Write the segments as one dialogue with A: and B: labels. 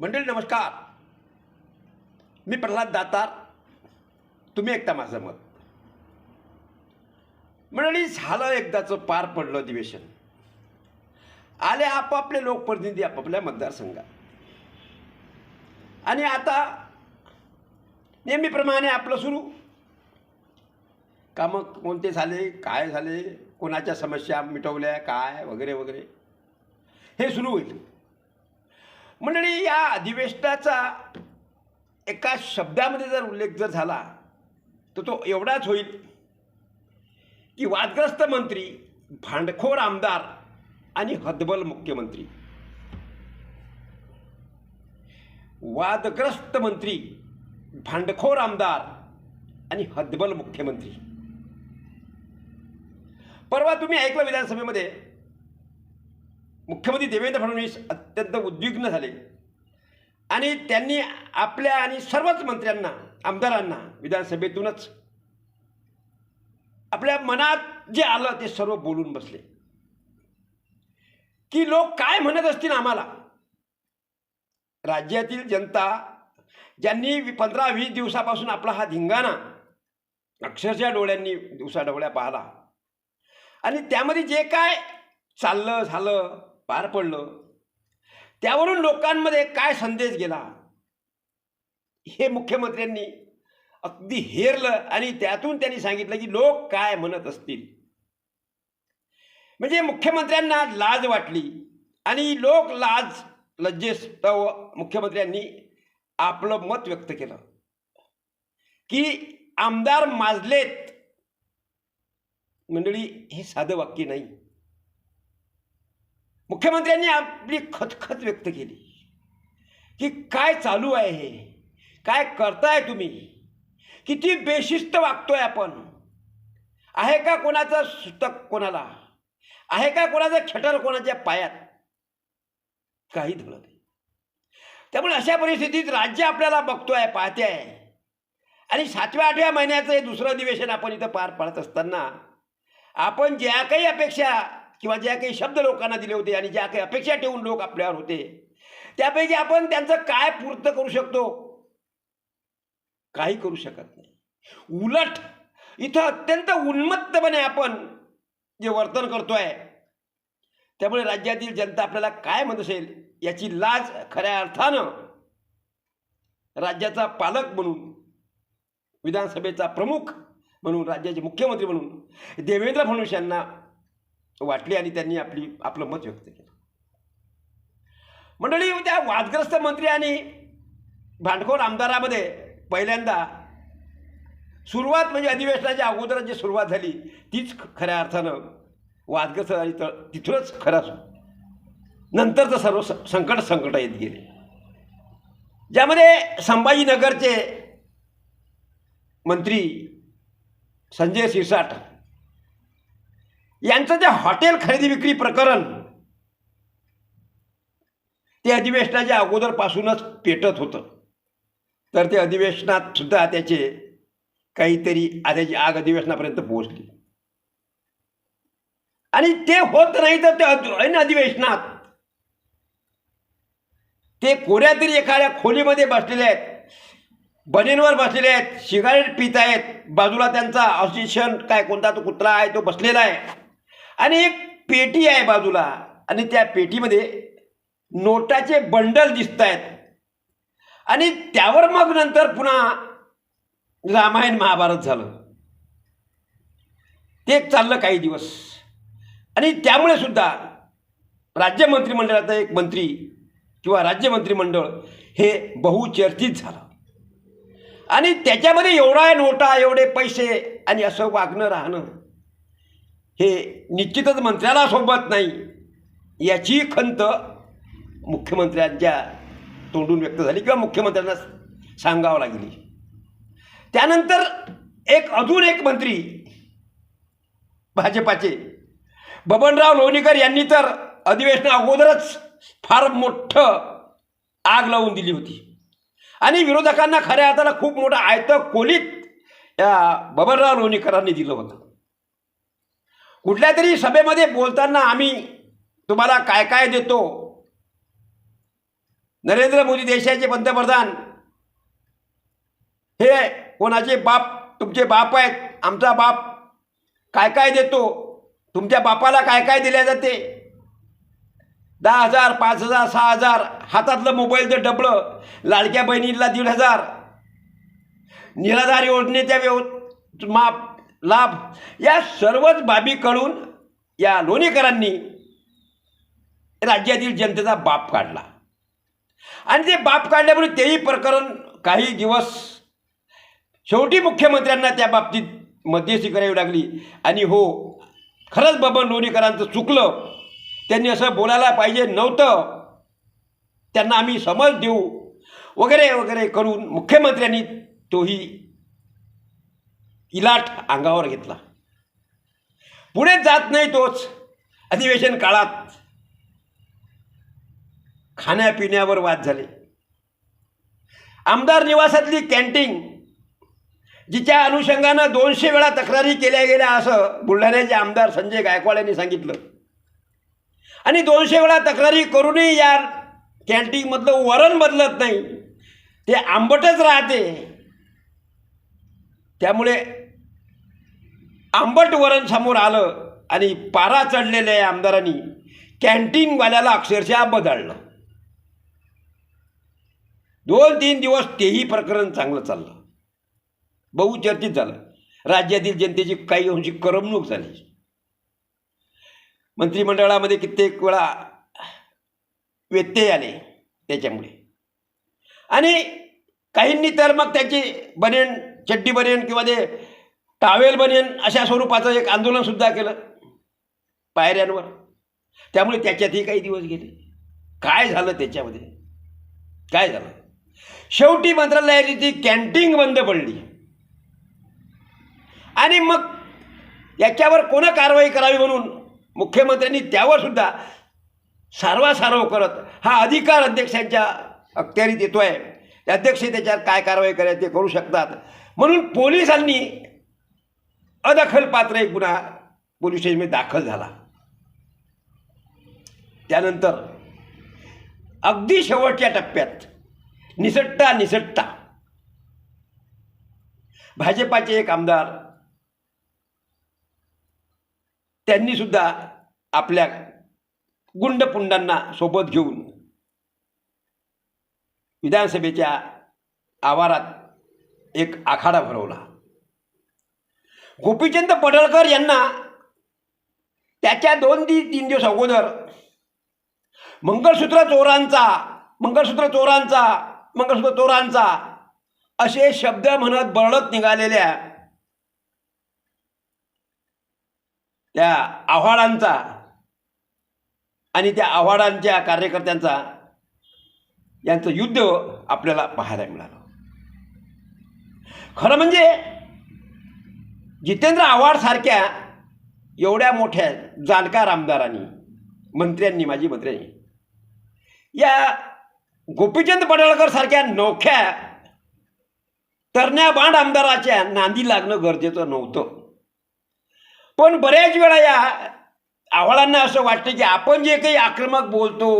A: मंडळी नमस्कार. मी प्रल्हाद दातार. तुम्ही एकदा माझं मत. मंडळी झालं एकदाचं पार पडलं अधिवेशन. आले आपापले लोकप्रतिनिधी आपापल्या मतदारसंघात. आणि आता नेहमीप्रमाणे आपलं सुरू. कामं कोणते झाले काय झाले कोणाच्या समस्या मिटवल्या काय वगैरे वगैरे. हे सुरू होईल. मंडळी या अधिवेशनाचा एका शब्दामध्ये जर उल्लेख जर झाला तर तो एवढाच होईल की वादग्रस्त मंत्री भांडखोर आमदार आणि हदबल मुख्यमंत्री. वादग्रस्त मंत्री भांडखोर आमदार आणि हदबल मुख्यमंत्री. परवा तुम्ही ऐकलं विधानसभेमध्ये मुख्यमंत्री देवेंद्र फडणवीस अत्यंत उद्विग्न झाले. आणि त्यांनी आपल्या आणि सर्वच मंत्र्यांना आमदारांना विधानसभेतूनच आपल्या मनात जे आलं ते सर्व बोलून बसले. की लोक काय म्हणत असतील आम्हाला? राज्यातील जनता ज्यांनी पंधरा वीस दिवसापासून आपला हा धिंगाणा अक्षरशः डोळ्यांनी दिवसा डोळ्या पाहिला. आणि त्यामध्ये जे काय चाललं झालं पार पडलं. त्यावरून लोकांमध्ये काय संदेश गेला? हे मुख्यमंत्र्यांनी अगदी हेरलं आणि त्यातून त्यांनी सांगितलं की लोक काय म्हणत असतील. म्हणजे मुख्यमंत्र्यांना लाज वाटली आणि लोक लाज लज्जेस्तव मुख्यमंत्र्यांनी आपलं मत व्यक्त केलं. की आमदार माजलेत. मंडळी हे साधं वाक्य नाही. मुख्यमंत्र्यांनी आपली खतखत व्यक्त केली. की काय चालू आहे हे? काय करताय तुम्ही? किती बेशिस्त वागतोय आपण? आहे का कोणाचं सुतक कोणाला? आहे का कोणाचं छटर कोणाच्या पायात? काही धुळत नाही. त्यामुळे अशा परिस्थितीत राज्य आपल्याला बघतोय पाहते आहे आणि सातव्या आठव्या महिन्याचं हे दुसरं अधिवेशन आपण इथं पार पाडत असताना आपण ज्या काही अपेक्षा किंवा ज्या काही शब्द लोकांना दिले होते आणि ज्या काही अपेक्षा ठेवून लोक आपल्यावर होते त्यापैकी आपण त्यांचं काय पूर्त करू शकतो? काही करू शकत नाही. उलट इथं अत्यंत उन्मत्तपणे आपण जे वर्तन करतोय त्यामुळे राज्यातील जनता आपल्याला काय म्हणत असेल याची लाज खऱ्या अर्थानं राज्याचा पालक म्हणून विधानसभेचा प्रमुख म्हणून राज्याचे मुख्यमंत्री म्हणून देवेंद्र फडणवीस यांना वाटली आणि त्यांनी आपली आपलं मत व्यक्त केलं. मंडळी त्या वादग्रस्त मंत्री आणि भांडखोर आमदारामध्ये पहिल्यांदा सुरुवात म्हणजे अधिवेशनाच्या अगोदर जी सुरुवात झाली तीच खऱ्या अर्थानं वादग्रस्त आणि त तिथूनच खरं नंतरचं सर्व संकट संकट येत गेले. ज्यामध्ये संभाजीनगरचे मंत्री संजय शिरसाट यांचं जे हॉटेल खरेदी विक्री प्रकरण ते अधिवेशनाच्या अगोदरपासूनच पेटत होतं. तर ते अधिवेशनात सुद्धा त्याचे काहीतरी त्याची आग अधिवेशनापर्यंत पोहोचली. आणि ते होत नाही तर ते ऐन अधिवेशनात ते कोऱ्या तरी एखाद्या खोलीमध्ये बसलेले आहेत बनेनवर बसलेले आहेत सिगारेट पित आहेत बाजूला त्यांचा ऑसिशन काय कोणता तो कुत्रा आहे तो बसलेला आहे. आणि एक पेटी आहे बाजूला. आणि त्या पेटीमध्ये नोटाचे बंडल दिसत आहेत आणि त्यावर मग नंतर पुन्हा रामायण महाभारत झालं. ते चाललं काही दिवस. आणि त्यामुळे सुद्धा राज्य मंत्रिमंडळाचा एक मंत्री किंवा राज्य मंत्रिमंडळ हे बहुचर्चित झालं. आणि त्याच्यामध्ये एवढा नोटा एवढे पैसे आणि असं वागणं राहणं हे निश्चितच मंत्र्याला सोबत नाही. याची खंत मुख्यमंत्र्यांच्या तोंडून व्यक्त झाली किंवा मुख्यमंत्र्यांना सांगावं लागली. त्यानंतर एक अजून एक मंत्री भाजपाचे बबनराव लोणीकर यांनी तर अधिवेशना अगोदरच फार मोठं आग लावून दिली होती. आणि विरोधकांना खऱ्या हाताला खूप मोठं आयतं कोलीत या बबनराव लोणीकरांनी दिलं होतं. कुठल्या तरी सभेमध्ये बोलताना आम्ही तुम्हाला काय काय देतो? नरेंद्र मोदी देशाचे पंतप्रधान हे कोणाचे बाप? तुमचे बाप आहेत आमचा बाप काय काय देतो? तुमच्या बापाला काय काय दिल्या जाते? दहा हजार पाच हजार सहा हजार हातातलं मोबाईलचं डबलं लाडक्या बहिणीला दीड हजार. निराधार योजनेच्या व्यव माप लाभ. या सर्वच बाबीकडून या लोणीकरांनी राज्यातील जनतेचा बाप काढला. आणि ते बाप काढल्यामुळे तेही प्रकरण काही दिवस शेवटी मुख्यमंत्र्यांना त्या बाबतीत मध्यस्थी करावी लागली. आणि हो खरंच बबन लोणीकरांचं चुकलं. त्यांनी असं बोलायला पाहिजे नव्हतं. त्यांना आम्ही समज देऊ. वगैरे वगैरे करून मुख्यमंत्र्यांनी तोही इलाट अंगावर घेतला. पुढे जात नाही तोच अधिवेशन काळात. खाण्यापिण्यावर वाद झाले. आमदार निवासातली कॅन्टीन जिच्या अनुषंगानं दोनशे वेळा तक्रारी केल्या गेल्या असं बुलढाण्याचे आमदार संजय गायकवाड यांनी सांगितलं. आणि दोनशे वेळा तक्रारी करूनही या कॅन्टीनमधलं वरण बदलत नाही. ते आंबटच राहते. त्यामुळे आंबट वरण समोर आलं आणि पारा चढलेल्या या आमदारांनी कॅन्टीनवाल्याला अक्षरशः बदललं दोन तीन दिवस तेही प्रकरण चांगलं चाललं. बहुचर्चित झालं. राज्यातील जनतेची काही अंशी करमणूक झाली. मंत्रिमंडळामध्ये कित्येक वेळा व्यत्यय आले त्याच्यामुळे. आणि काहींनी तर मग त्याची बनेन चड्डी बनेन किंवा ते टावेल बनियन अशा स्वरूपाचं एक आंदोलनसुद्धा केलं पायऱ्यांवर. त्यामुळे त्याच्यातही काही दिवस गेले. काय झालं त्याच्यामध्ये? काय झालं? शेवटी मंत्रालयाची ती कॅन्टीन बंद पडली. आणि मग याच्यावर कोण कारवाई करावी म्हणून मुख्यमंत्र्यांनी त्यावर सुद्धा सारवासारव करत हा अधिकार अध्यक्षांच्या अखत्यारीत येतो आहे अध्यक्ष त्याच्यावर काय कारवाई करायची ते करू शकतात. म्हणून पोलिसांनी अदखलपात्र एक गुन्हा पोलीस स्टेशनमध्ये दाखल झाला. त्यानंतर अगदी शेवटच्या टप्प्यात निसटता निसटता भाजपाचे एक आमदार त्यांनी सुद्धा आपल्या गुंडपुंडांना सोबत घेऊन विधानसभेच्या आवारात एक आखाडा भरवला. गोपीचंद पडळकर यांना त्याच्या दोन ती तीन दिवस अगोदर मंगळसूत्र चोरांचा मंगळसूत्र चोरांचा मंगळसूत्र चोरांचा असे शब्द म्हणत बरळत निघालेल्या त्या आव्हाडांचा आणि त्या आव्हाडांच्या कार्यकर्त्यांचा यांचं युद्ध आपल्याला पाहायला मिळालं. खरं म्हणजे जितेंद्र आव्हाड सारख्या एवढ्या मोठ्या जाणकार आमदारांनी मंत्र्यांनी माजी मंत्र्यांनी या गोपीचंद पडळकर सारख्या नोख्या तरण्या बांड आमदाराच्या नांदी लागणं गरजेचं नव्हतं. पण बऱ्याच वेळा या आव्हाडांना असं वाटतं की आपण जे काही आक्रमक बोलतो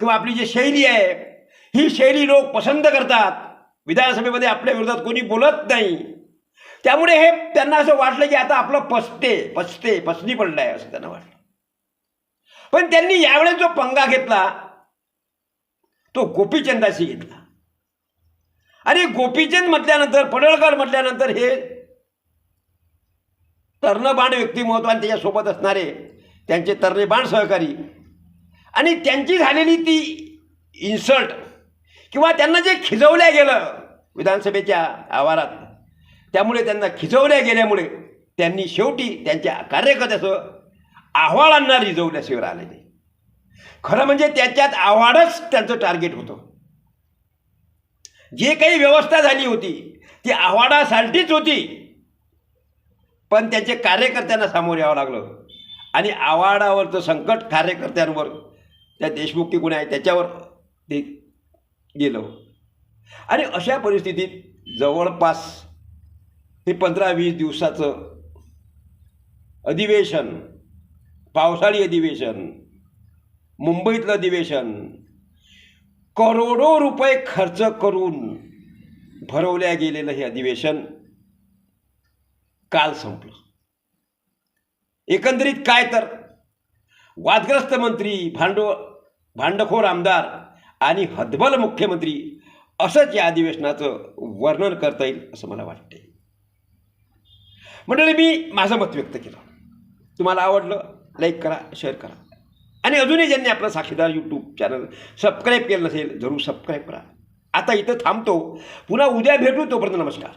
A: किंवा आपली जी शैली आहे ही शैली लोक पसंत करतात. विधानसभेमध्ये आपल्या विरोधात कोणी बोलत नाही. त्यामुळे हे त्यांना असं वाटलं की आता आपलं पसते पसते पसनी पडलं आहे असं त्यांना वाटलं. पण त्यांनी यावेळेस जो पंगा घेतला तो गोपीचंदाशी घेतला. आणि गोपीचंद म्हटल्यानंतर पडळकर म्हटल्यानंतर हे तरणबाण व्यक्तिमत्व आणि त्याच्यासोबत असणारे त्यांचे तरणेबाण सहकारी आणि त्यांची झालेली ती इन्सल्ट किंवा त्यांना जे खिजवल्या गेलं विधानसभेच्या आवारात त्यामुळे त्यांना खिजवल्या गेल्यामुळे त्यांनी शेवटी त्यांच्या कार्यकर्त्याचं आव्हाडांना रिजवल्याशिवाय आले नाही. खरं म्हणजे त्याच्यात आव्हाडच त्यांचं टार्गेट होतं. जे काही व्यवस्था झाली होती ती आव्हाडासाठीच होती. पण त्यांचे कार्यकर्त्यांना सामोरे यावं लागलं. आणि आव्हाडावरचं संकट कार्यकर्त्यांवर त्या देशमुख की आहे त्याच्यावर ते गेलं. आणि अशा परिस्थितीत जवळपास हे पंधरा वीस दिवसाचं अधिवेशन पावसाळी अधिवेशन मुंबईतलं अधिवेशन करोडो रुपये खर्च करून भरवल्या गेलेलं हे अधिवेशन काल संपलं. एकंदरीत काय तर वादग्रस्त मंत्री भांडवल भांडखोर आमदार आणि हदबल मुख्यमंत्री असंच या अधिवेशनाचं वर्णन करता येईल असं मला वाटते मंडळी मी माझं मत व्यक्त केलं. तुम्हाला आवडलं लाईक करा शेअर करा. आणि अजूनही ज्यांनी आपलं साक्षीदार यूट्यूब चॅनल सबस्क्राईब केलं नसेल जरूर सबस्क्राईब करा. आता इथं थांबतो. पुन्हा उद्या भेटू तोपर्यंत नमस्कार.